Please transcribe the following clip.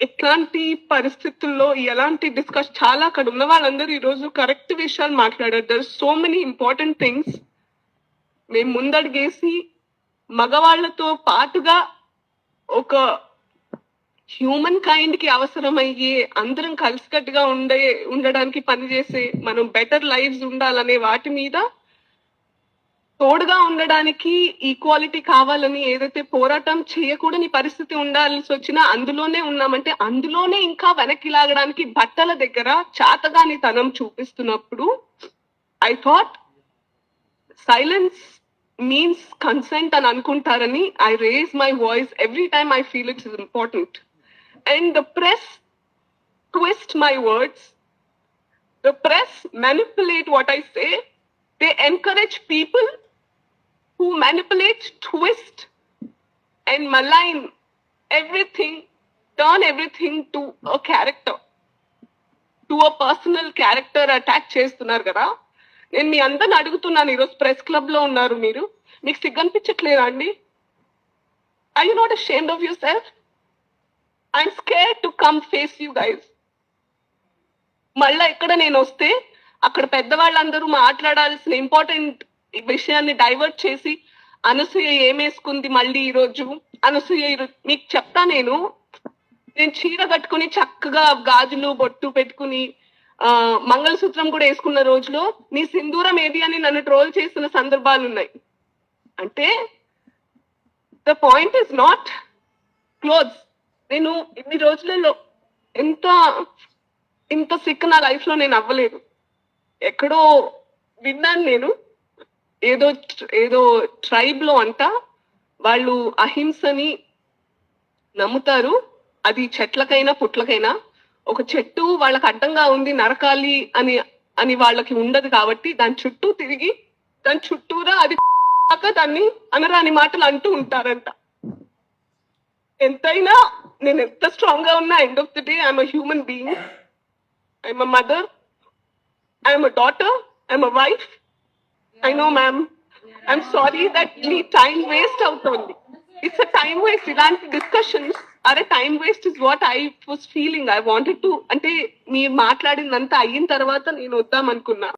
ఎట్లాంటి పరిస్థితుల్లో ఎలాంటి డిస్కస్ చాలా అక్కడ ఉన్న వాళ్ళందరూ ఈ రోజు కరెక్ట్ విషయాలు మాట్లాడారు. There so many important things మేము ముందడుగేసి మగవాళ్ళతో పాటుగా ఒక హ్యూమన్ కైండ్కి అవసరమయ్యే అందరం కలిసికట్టుగా ఉండే ఉండడానికి పనిచేసే మనం బెటర్ లైఫ్స్ ఉండాలనే వాటి మీద తోడుగా ఉండడానికి ఈక్వాలిటీ కావాలని ఏదైతే పోరాటం చేయకూడని పరిస్థితి ఉండాల్సి వచ్చినా అందులోనే ఉన్నామంటే అందులోనే ఇంకా వెనక్కి లాగడానికి బట్టల దగ్గర చాతగాని తనం చూపిస్తున్నప్పుడు I thought silence means consent అని అనుకుంటారని I raise my voice every time I feel it's important and the press twist my words the press manipulate what I say they encourage people manipulate, twist, and malign everything, turn everything to a character, to a personal character attack చేస్తున్నారు కదా. నేను మీ అందరిని అడుగుతున్నాను ఈరోజు press క్లబ్లో ఉన్నారు మీరు. మీకు సిగ్గనిపించట్లేదా అండి? I you not ashamed of yourself I'm scare to come face you guys మళ్ళా ఎక్కడ నేను వస్తే అక్కడ పెద్దవాళ్ళందరూ మాట్లాడాల్సిన ఇంపార్టెంట్ విషయాన్ని డైవర్ట్ చేసి అనసూయ ఏమేసుకుంది మళ్ళీ ఈ రోజు? అనసూయ మీకు చెప్తా నేను. నేను చీర కట్టుకుని చక్కగా గాజులు బొట్టు పెట్టుకుని ఆ మంగళసూత్రం కూడా వేసుకున్న రోజులో నీ సింధూరం ఏది అని నన్ను ట్రోల్ చేసిన సందర్భాలు ఉన్నాయి. అంటే the point is not close నేను ఇన్ని రోజులలో ఎంత ఇంత సిక్ నా లైఫ్లో నేను అవ్వలేదు. ఎక్కడో విన్నాను నేను. ఏదో ఏదో ట్రైబ్లో అంట వాళ్ళు అహింసని నమ్ముతారు. అది చెట్లకైనా పుట్లకైనా. ఒక చెట్టు వాళ్ళకి అడ్డంగా ఉంది నరకాలి అని అని వాళ్ళకి ఉండదు కాబట్టి దాని చుట్టూ తిరిగి దాని చుట్టూరా అది దాన్ని అనరాని మాటలు అంటూ ఉంటారంట. ఎంతైనా నేను ఎంత స్ట్రాంగ్గా ఉన్నా end of the day I'm human being I'm mother I'm daughter I'm wife I know ma'am I'm sorry that me time waste అవుతోంది ఇట్స్ అ టైం వేస్ట్ ఇలాంటి discussions are time waste is what I was feeling I wanted to అంటే మీరు మాట్లాడిందంతా అయిన తర్వాత నేను వద్దాం అనుకున్నా